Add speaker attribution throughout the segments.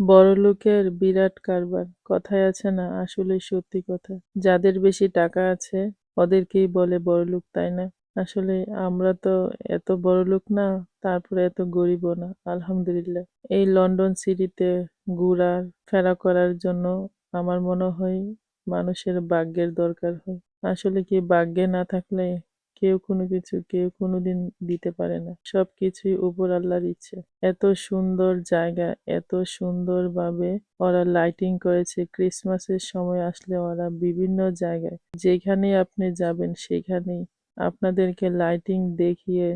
Speaker 1: বড়লোকের বিরাট কারবার। কথায় আছে না, আসলেই সত্যি কথা। যাদের বেশি টাকা আছে ওদেরকেই বলে বড়লোক, তাই না? আসলে আমরা তো এত বড়লোক না, তারপরে এত গরিবও না, আলহামদুলিল্লাহ। এই লন্ডন সিটিতে ঘোরার ফেরা করার জন্য আমার মনে হয় মানুষের ভাগ্যের দরকার হয়। আসলে কি ভাগ্যে না থাকলে কেউ কোনো কিছু কেউ কোনোদিন দিতে পারে না। সবকিছুই উপর আল্লাহর ইচ্ছে। এত সুন্দর জায়গা, এত সুন্দরভাবে ওরা লাইটিং করেছে। ক্রিসমাসের সময় আসলে ওরা বিভিন্ন জায়গায় যেখানে আপনি যাবেন সেখানেই আপনাদেরকে লাইটিং দেখিয়ে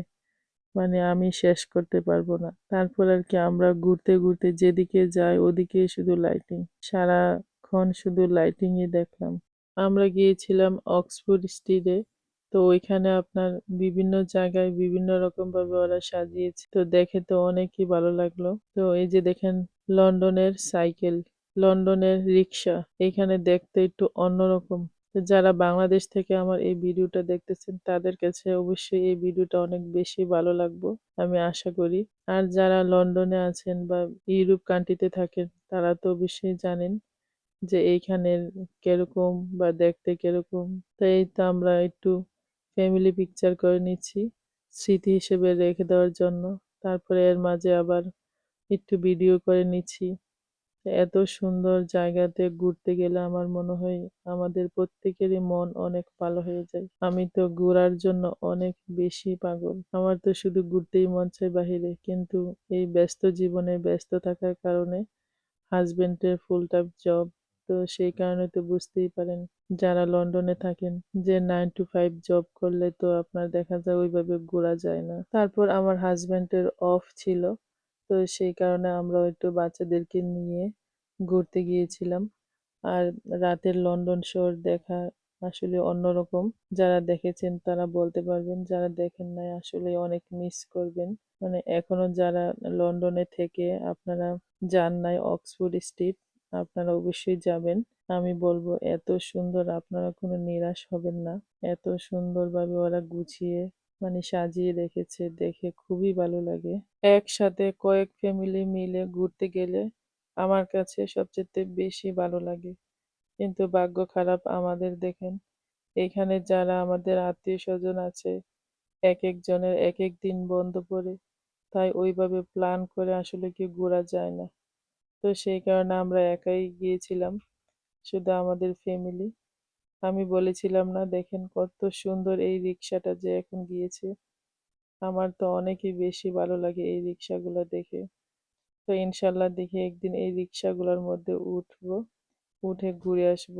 Speaker 1: মানে আমি শেষ করতে পারব না। তারপর আর কি আমরা ঘুরতে ঘুরতে যেদিকে যাই ওদিকে শুধু লাইটিং সারাক্ষণ শুধু লাইটিংই দেখলাম। আমরা গিয়েছিলাম অক্সফোর্ড স্ট্রিটে তো ওইখানে আপনার বিভিন্ন জায়গায় বিভিন্ন রকম ভাবে ওরা সাজিয়েছে। তো দেখে তো অনেকই ভালো লাগল। তো এই যে দেখেন লন্ডনের সাইকেল, লন্ডনের রিক্সা এখানে দেখতে একটু অন্যরকম। যারা বাংলাদেশ থেকে আমার এই ভিডিওটা দেখতেছেন, তাদের কাছে অবশ্যই এই ভিডিওটা অনেক বেশি ভালো লাগবো, আমি আশা করি। আর যারা লন্ডনে আছেন বা ইউরোপ কান্ট্রিতে থাকেন, তারা তো অবশ্যই জানেন যে এইখানের কীরকম বা দেখতে কীরকম। তো এই তো আমরা একটু ফ্যামিলি পিকচার করে নিচ্ছি, স্মৃতি হিসেবে রেখে দেওয়ার জন্য। তারপরে এর মাঝে আবার একটু ভিডিও করে নিচ্ছি। এত সুন্দর জায়গাতে ঘুরতে গেলে আমার মনে হয় আমাদের প্রত্যেকেরই মন অনেক ভালো হয়ে যায়। আমি তো ঘোরার জন্য অনেক বেশি পাগল। আমার তো শুধু ঘুরতেই মন চায় বাহিরে। কিন্তু এই ব্যস্ত জীবনে ব্যস্ত থাকার কারণে হাজবেন্ডের ফুল টাইম জব তো সেই কারণে তো বুঝতেই পারেন যারা লন্ডনে থাকেন যে নাইন টু ফাইভ জব করলে তো আপনার দেখা যায় ওইভাবে ঘোরা যায় না। তারপর আমার হাজব্যান্ডের অফ ছিল, তো সেই কারণে আমরা একটু বাচ্চাদেরকে নিয়ে ঘুরতে গিয়েছিলাম। আর রাতের লন্ডন শহর দেখা আসলে অন্যরকম। যারা দেখেছেন তারা বলতে পারবেন, যারা দেখেন নাই আসলে অনেক মিস করবেন। মানে এখনও যারা লন্ডনে থেকে আপনারা যান নাই অক্সফোর্ড স্ট্রিট আপনারা অবশ্যই যাবেন। আমি বলব, এত সুন্দর আপনারা কোনো নিরাশ হবেন না। এত সুন্দরভাবে ওরা গুছিয়ে মানে সাজিয়ে রেখেছে, দেখে খুবই ভালো লাগে। একসাথে কয়েক ফ্যামিলি মিলে ঘুরতে গেলে আমার কাছে সবচেয়ে বেশি ভালো লাগে। কিন্তু ভাগ্য খারাপ আমাদের, দেখেন। এখানে যারা আমাদের আত্মীয় স্বজন আছে, এক একজনের এক এক দিন বন্ধ পড়ে, তাই ওইভাবে প্ল্যান করে আসলে কি ঘোরা যায় না। তো সেই কারণে আমরা একাই গিয়েছিলাম, শুধু আমাদের ফ্যামিলি আমি বলেছিলাম না, দেখেন কত সুন্দর এই রিক্সাটা যে এখন গিয়েছে। আমার তো অনেকই বেশি ভালো লাগে এই রিক্সাগুলো দেখে। তো ইনশাল্লাহ দেখি একদিন এই রিক্সাগুলোর মধ্যে উঠবো, উঠে ঘুরে আসব।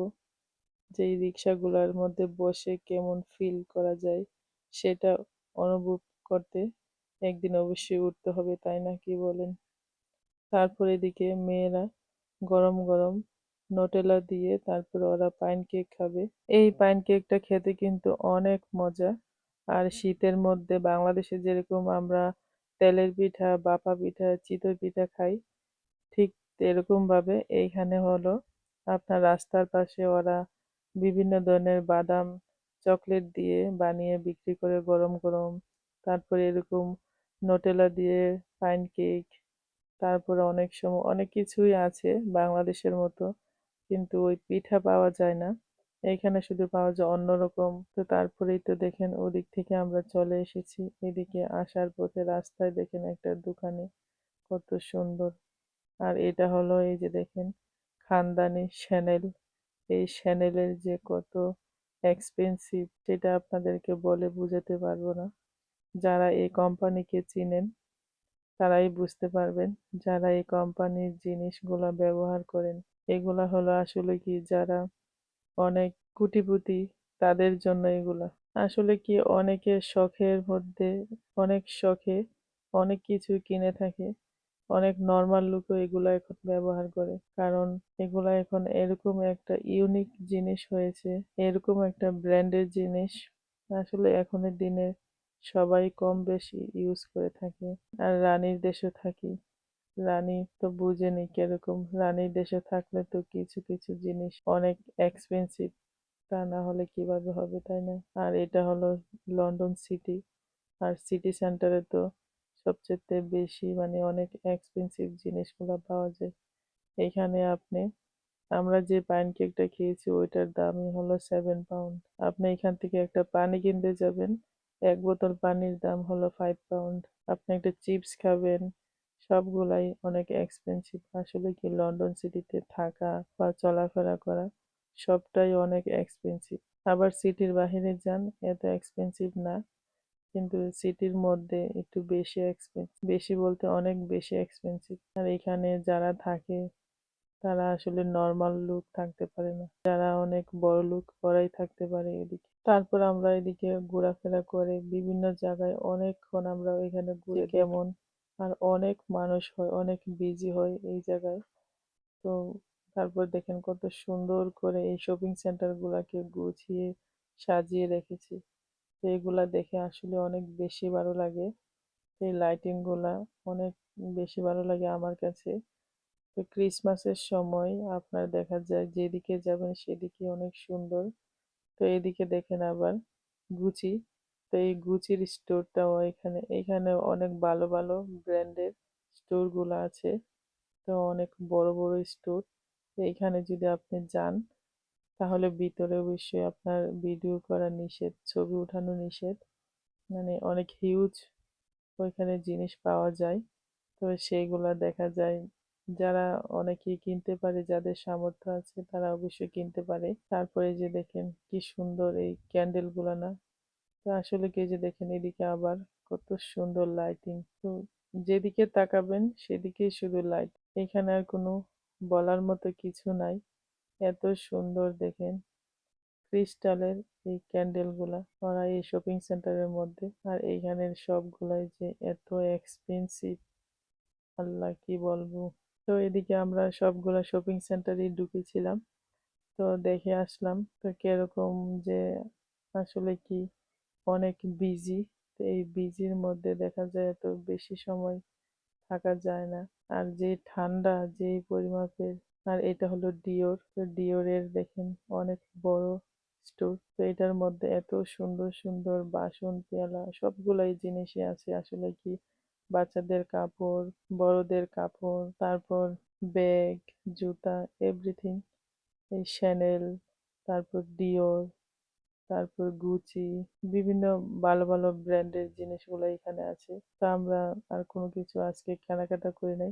Speaker 1: যে এই রিক্সাগুলোর মধ্যে বসে কেমন ফিল করা যায়, সেটা অনুভব করতে একদিন অবশ্যই উঠতে হবে, তাই না? কি বলেন? তারপর এদিকে মেয়েরা গরম গরম নোটেলা দিয়ে তারপর ওরা পাইন কেক খাবে। এই পাইন কেকটা খেতে কিন্তু অনেক মজা। আর শীতের মধ্যে বাংলাদেশে যেরকম আমরা তেলের পিঠা, বাপা পিঠা, চিতই পিঠা খাই, ঠিক এরকমভাবে এইখানে হলো। আপনার রাস্তার পাশে ওরা বিভিন্ন ধরনের বাদাম, চকলেট দিয়ে বানিয়ে বিক্রি করে গরম গরম। তারপরে এরকম নোটেলা দিয়ে পাইন কেক তারপরে অনেক সময়, অনেক কিছুই আছে বাংলাদেশের মতো, কিন্তু ওই পিঠা পাওয়া যায় না। এখানে শুধু পাওয়া যায় অন্যরকম। তো তারপরেই তো দেখেন ওদিক থেকে আমরা চলে এসেছি। এদিকে আসার পথে রাস্তায় দেখেন একটা দোকানে কত সুন্দর। আর এটা হলো এই যে দেখেন খানদানি শ্যানেল। এই শ্যানেলের যে কত এক্সপেন্সিভ সেটা আপনাদেরকে বলে বুঝাতে পারব না। যারা এই কোম্পানিকে চিনেন তারাই বুঝতে পারবেন যারা এই কোম্পানির জিনিসগুলো ব্যবহার করেন। এগুলা হলো আসলে কি যারা অনেক কুটিপুতি তাদের জন্য এগুলা। আসলে কি অনেকের শখের মধ্যে, অনেক শখে অনেক কিছু কিনে থাকে, অনেক নর্মাল লোকও এগুলো এখন ব্যবহার করে। কারণ এগুলা এখন এরকম একটা ইউনিক জিনিস হয়েছে, এরকম একটা ব্র্যান্ডের জিনিস আসলে এখনের দিনে সবাই কম বেশি ইউজ করে থাকে। আর রানীর দেশে থাকি। রানী তো বুঝেনি কীরকম। রানীর দেশে থাকলে তো কিছু কিছু জিনিস অনেক এক্সপেন্সিভ তা না হলে কীভাবে হবে, তাই না? আর এটা হলো লন্ডন সিটি আর সিটি সেন্টারে তো সবচেয়ে বেশি মানে অনেক এক্সপেন্সিভ জিনিসগুলো পাওয়া যায়। এখানে আপনি, আমরা যে পাইন কেকটা খেয়েছি, ওইটার দামই হলো সেভেন পাউন্ড আপনি এখান থেকে একটা পানি কিনতে যাবেন। এক বোতল পানির দাম হলো ফাইভ পাউন্ড আপনি একটা চিপস খাবেন, সবগুলাই অনেক এক্সপেন্সিভ আসলে কি লন্ডন সিটিতে থাকা বা চলাফেরা করা সবটাই অনেক এক্সপেন্সিভ আবার সিটির বাহিরে যান, এত এক্সপেন্সিভ না। কিন্তু সিটির মধ্যে একটু বেশি এক্সপেন্সিভ বেশি বলতে অনেক বেশি এক্সপেন্সিভ আর এখানে যারা থাকে তারা আসলে নর্মাল লুক থাকতে পারে না। যারা অনেক বড় লুক ওরাই থাকতে পারে এদিকে। তারপর আমরা এদিকে ঘোরাফেরা করে বিভিন্ন জায়গায় অনেকক্ষণ আমরা এখানে ঘুরে কেমন আর অনেক মানুষ হয় অনেক বিজি হয় এই জায়গায়। তো তারপর দেখেন কত সুন্দর করে এই শপিং সেন্টার গুলাকে গুছিয়ে সাজিয়ে রেখেছে। তো এগুলা দেখে আসলে অনেক বেশি ভালো লাগে। এই লাইটিংগুলা অনেক বেশি ভালো লাগে আমার কাছে। তো ক্রিসমাসের সময় আপনার দেখা যায় যেদিকে যাবেন সেদিকে অনেক সুন্দর। তো এদিকে দেখেন আবার গুচি। তো এই গুচির স্টোরটাও এখানে এখানে অনেক ভালো ভালো ব্র্যান্ডের স্টোরগুলো আছে। তো অনেক বড় বড় স্টোর। এইখানে যদি আপনি যান, তাহলে ভিতরে অবশ্যই আপনার ভিডিও করা নিষেধ, ছবি উঠানো নিষেধ। মানে অনেক হিউজ ওইখানে জিনিস পাওয়া যায়। তো সেইগুলা দেখা যায় যারা অনেকেই কিনতে পারে, যাদের সামর্থ্য আছে তারা অবশ্যই কিনতে পারে। তারপরে যে দেখেন কি সুন্দর এই ক্যান্ডেলগুলা না। তো আসলে কি যে দেখেন এদিকে আবার কত সুন্দর লাইটিং তো যেদিকে তাকাবেন সেদিকেই শুধু লাইট এখানে আর কোনো বলার মতো কিছু নাই। এত সুন্দর দেখেন ক্রিস্টালের এই ক্যান্ডেলগুলা। ওরা এই শপিং সেন্টারের মধ্যে। আর এইখানের সবগুলাই যে এত এক্সপেন্সিভ আল্লাহ কি বলব। তো এদিকে আমরা সবগুলা শপিং সেন্টারেই ঢুকেছিলাম। তো দেখে আসলাম তো কীরকম যে আসলে কি, অনেক বিজি তো এই বিজির মধ্যে দেখা যায় এত বেশি সময় থাকা যায় না। আর যে ঠান্ডা যেই পরিমাপের, আর এটা হলো ডিওর তো ডিওরের দেখেন অনেক বড় স্টোর তো এটার মধ্যে এত সুন্দর সুন্দর বাসন, পেয়ালা সবগুলাই জিনিসই আছে। আসলে কি বাচ্চাদের কাপড়, বড়দের কাপড়, তারপর ব্যাগ, জুতা এভরিথিং এই স্যানেল তারপর ডিওর তারপর গুচি বিভিন্ন ভালো ভালো ব্র্যান্ডের জিনিসগুলো এখানে আছে। তা আমরা আর কোনো কিছু আজকে কেনাকাটা করি নাই।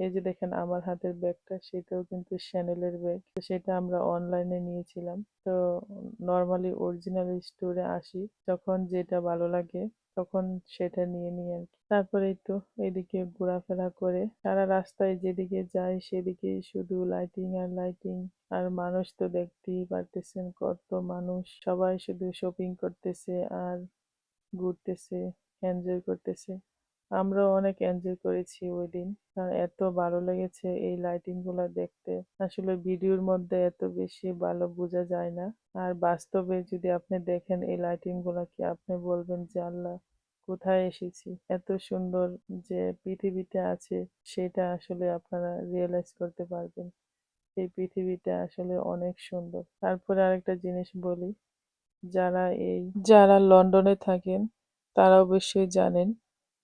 Speaker 1: এই যে দেখেন আমার হাতের ব্যাগটা, সেটাও কিন্তু শ্যানেলের ব্যাগ। তো সেটা আমরা অনলাইনে নিয়েছিলাম। তো নর্মালি অরিজিনাল স্টোরে আসি, যখন যেটা ভালো লাগে, তখন সেটা নিয়ে নিই আর কি। তারপরে তো এদিকে ঘোরাফেরা করে, সারা রাস্তায় যেদিকে যাই সেদিকে শুধু লাইটিং আর লাইটিং আর মানুষ তো দেখতেই পারতেছেন কত মানুষ। সবাই শুধু শপিং করতেছে আর ঘুরতেছে এনজয় করতেছে। আমরাও অনেক এনজয় করেছি ওই দিন। কারণ এত ভালো লেগেছে এই লাইটিংগুলো দেখতে। আসলে ভিডিওর মধ্যে এত বেশি ভালো বোঝা যায় না। আর বাস্তবে যদি আপনি দেখেন এই লাইটিং গুলাকে আপনি বলবেন যে, আল্লাহ, কোথায় এসেছি? এত সুন্দর যে পৃথিবীতে আছে, সেটা আসলে আপনারা রিয়েলাইজ করতে পারবেন। এই পৃথিবীটা আসলে অনেক সুন্দর। তারপরে আরেকটা জিনিস বলি। যারা এই, যারা লন্ডনে থাকেন, তারা অবশ্যই জানেন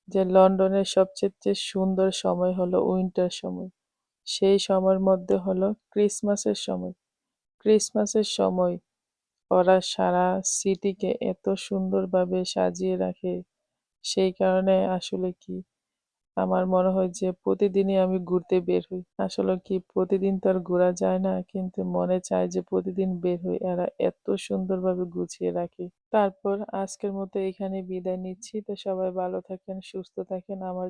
Speaker 1: যে লন্ডনের সবচেয়ে সুন্দর সময় হলো উইন্টার সময়। সেই সময়ের মধ্যে হলো ক্রিসমাসের সময়। ক্রিসমাসের সময় ওরা সারা সিটিকে এত সুন্দরভাবে সাজিয়ে রাখে। সেই কারণে আসলে কি আমার মনে হয় যে প্রতিদিনই আমি ঘুরতে বের হই। আসলে কি প্রতিদিন তো আর ঘোরা যায় না, কিন্তু মনে চায় যে প্রতিদিন বের হই। এরা এত সুন্দরভাবে গুছিয়ে রাখে। তারপর আজকের মতো এখানে বিদায় নিচ্ছি। তো সবাই ভালো থাকেন, সুস্থ থাকেন। আমার